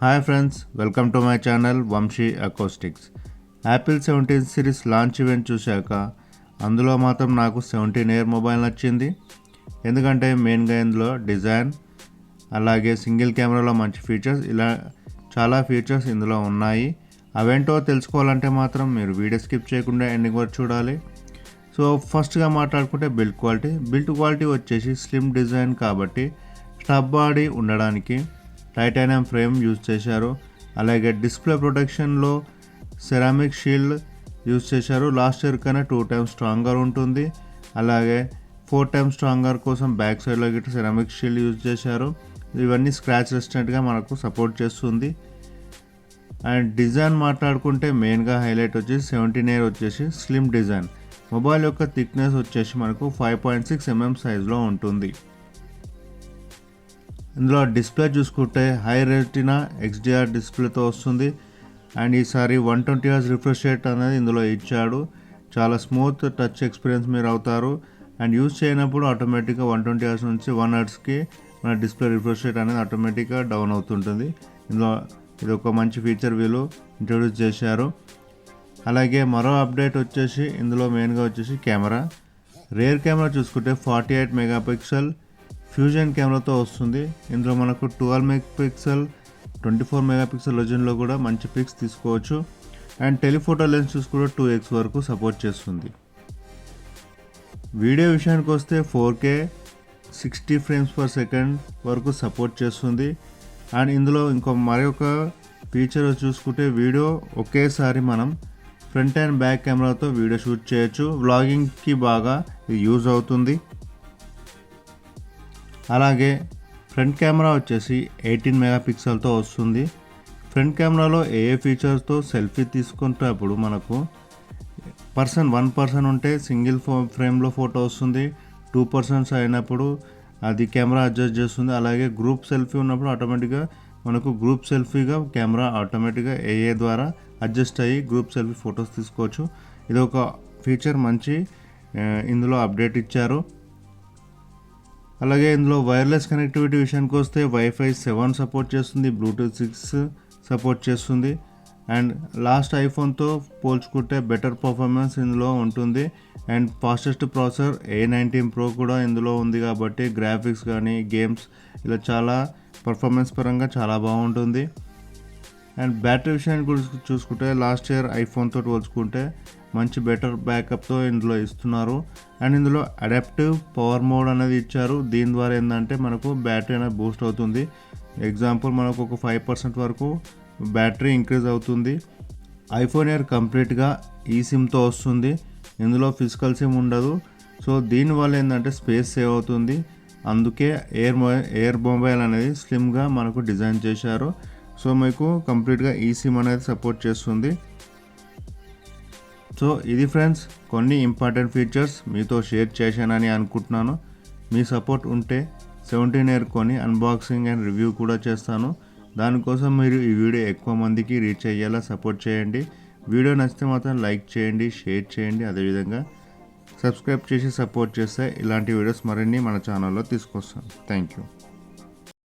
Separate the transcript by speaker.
Speaker 1: Hi friends welcome to my channel Vamsi acoustics Apple seventeen series launch event చూశాక అందులో మాత్రం నాకు seventeen year mobile నచ్చింది. ఎందుకంటే మెయిన్గా ఇందులో డిజైన్ అలాగే సింగిల్ కెమెరాలో మంచి ఫీచర్స్ ఇలా చాలా ఫీచర్స్ ఇందులో ఉన్నాయి. అవేంటో తెలుసుకోవాలంటే మాత్రం మీరు వీడియో స్కిప్ చేయకుండా ఎండింగ్ వరకు చూడాలి. సో ఫస్ట్గా మాట్లాడుకుంటే బిల్డ్ క్వాలిటీ బిల్డ్ క్వాలిటీ వచ్చేసి స్లిమ్ డిజైన్ కాబట్టి స్టబ్ బాడీ ఉండడానికి టైటానియం ఫ్రేమ్ యూజ్ చేశారు. అలాగే డిస్ప్లే ప్రొటెక్షన్లో సెరామిక్ షీల్డ్ యూజ్ చేశారు. లాస్ట్ ఇయర్ కన్నా టూ టైమ్స్ స్ట్రాంగర్ ఉంటుంది. అలాగే ఫోర్ టైమ్స్ స్ట్రాంగర్ కోసం బ్యాక్ సైడ్లో గిట్ట సెరామిక్ షీల్డ్ యూజ్ చేశారు. ఇవన్నీ స్క్రాచ్ రెసిస్టెంట్గా మనకు సపోర్ట్ చేస్తుంది. అండ్ డిజైన్ మాట్లాడుకుంటే మెయిన్గా హైలైట్ వచ్చేసి సెవెంటీన్ ఇయర్ వచ్చేసి స్లిమ్ డిజైన్. మొబైల్ యొక్క థిక్నెస్ వచ్చేసి మనకు ఫైవ్ పాయింట్ సిక్స్ ఎంఎం సైజ్లో ఉంటుంది. ఇందులో డిస్ప్లే చూసుకుంటే హై రెటినా ఎక్స్డిఆర్ డిస్ప్లేతో వస్తుంది. అండ్ ఈసారి one twenty hours refresh rate అనేది ఇందులో ఇచ్చాడు. చాలా స్మూత్ టచ్ ఎక్స్పీరియన్స్ మీరు అవుతారు. అండ్ యూజ్ చేయనప్పుడు ఆటోమేటిక్గా వన్ ట్వంటీ అవర్స్ నుంచి వన్ అవర్స్కి మన డిస్ప్లే రిఫ్రెష్ రేట్ అనేది ఆటోమేటిక్గా డౌన్ అవుతుంటుంది. ఇందులో ఇది ఒక మంచి ఫీచర్ వీళ్ళు ఇంట్రొడ్యూస్ చేశారు. అలాగే మరో అప్డేట్ వచ్చేసి ఇందులో మెయిన్గా వచ్చేసి కెమెరా. రేర్ కెమెరా చూసుకుంటే ఫార్టీ ఎయిట్ మెగాపిక్సెల్ ఫ్యూజన్ కెమెరాతో వస్తుంది. ఇందులో మనకు twelve megapixel twenty four megapixel ఒజన్లో కూడా మంచి పిక్స్ తీసుకోవచ్చు. అండ్ టెలిఫోటో లెన్స్ చూసుకుంటే టూ ఎక్స్ వరకు సపోర్ట్ చేస్తుంది. వీడియో విషయానికి వస్తే four K sixty frames per second వరకు సపోర్ట్ చేస్తుంది. అండ్ ఇందులో ఇంకో మరొక ఫీచర్ చూసుకుంటే వీడియో ఒకేసారి మనం ఫ్రంట్ అండ్ బ్యాక్ కెమెరాతో వీడియో షూట్ చేయొచ్చు. వ్లాగింగ్కి బాగా ఇది యూజ్ అవుతుంది. అలాగే ఫ్రంట్ కెమెరా వచ్చేసి ఎయిటీన్ మెగాపిక్సెల్తో వస్తుంది. ఫ్రంట్ కెమెరాలో ఏ ఏ ఫీచర్స్తో సెల్ఫీ తీసుకునేటప్పుడు మనకు పర్సన్ వన్ పర్సన్ ఉంటే సింగిల్ ఫో ఫ్రేమ్లో ఫోటో వస్తుంది. టూ పర్సన్స్ అయినప్పుడు అది కెమెరా అడ్జస్ట్ చేస్తుంది. అలాగే గ్రూప్ సెల్ఫీ ఉన్నప్పుడు ఆటోమేటిక్గా మనకు గ్రూప్ సెల్ఫీగా కెమెరా ఆటోమేటిక్గా ఏఏ ద్వారా అడ్జస్ట్ అయ్యి గ్రూప్ సెల్ఫీ ఫొటోస్ తీసుకోవచ్చు. ఇది ఒక ఫీచర్ మంచి ఇందులో అప్డేట్ ఇచ్చారు. అలాగే ఇందులో వైర్లెస్ కనెక్టివిటీ విషయానికి వస్తే వైఫై సెవెన్ సపోర్ట్ చేస్తుంది బ్లూటూత్ సిక్స్ సపోర్ట్ చేస్తుంది. అండ్ లాస్ట్ ఐఫోన్తో పోల్చుకుంటే బెటర్ పర్ఫార్మెన్స్ ఇందులో ఉంటుంది. And fastest processor A nineteen pro కూడా ఇందులో ఉంది కాబట్టి గ్రాఫిక్స్ కానీ గేమ్స్ ఇలా చాలా పర్ఫార్మెన్స్ పరంగా చాలా బాగుంటుంది. అండ్ బ్యాటరీ విషయాన్ని గురించి చూసుకుంటే లాస్ట్ ఇయర్ ఐఫోన్తో పోల్చుకుంటే మంచి బెటర్ బ్యాకప్తో ఇందులో ఇస్తున్నారు. అండ్ ఇందులో అడాప్టివ్ పవర్ మోడ్ అనేది ఇచ్చారు. దీని ద్వారా ఏంటంటే మనకు బ్యాటరీ అనేది బూస్ట్ అవుతుంది. ఎగ్జాంపుల్ మనకు ఒక ఫైవ్ పర్సెంట్ వరకు బ్యాటరీ ఇంక్రీజ్ అవుతుంది. ఐఫోన్ ఇయర్ కంప్లీట్గా ఈ సిమ్తో వస్తుంది. ఇందులో ఫిజికల్ సిమ్ ఉండదు. సో దీనివల్ల ఏంటంటే స్పేస్ సేవ్ అవుతుంది. అందుకే ఎయిర్ మొ ఎయిర్ మొబైల్ అనేది స్లిమ్గా మనకు డిజైన్ చేశారు. సో మీకు కంప్లీట్గా ఈ సిమ్ అనేది సపోర్ట్ చేస్తుంది. సో ఇది ఫ్రెండ్స్ కొన్ని ఇంపార్టెంట్ ఫీచర్స్ మీతో షేర్ చేశానని అనుకుంటున్నాను. మీ సపోర్ట్ ఉంటే సెవెంటీన్ ఇయర్ కొని అన్బాక్సింగ్ అండ్ రివ్యూ కూడా చేస్తాను. దానికోసం మీరు ఈ వీడియో ఎక్కువ మందికి రీచ్ అయ్యేలా సపోర్ట్ చేయండి. వీడియో నచ్చితే మాత్రం లైక్ చేయండి షేర్ చేయండి అదేవిధంగా సబ్స్క్రైబ్ చేసి సపోర్ట్ చేస్తే ఇలాంటి వీడియోస్ మరిన్ని మన ఛానల్లో తీసుకొస్తాను. Thank you.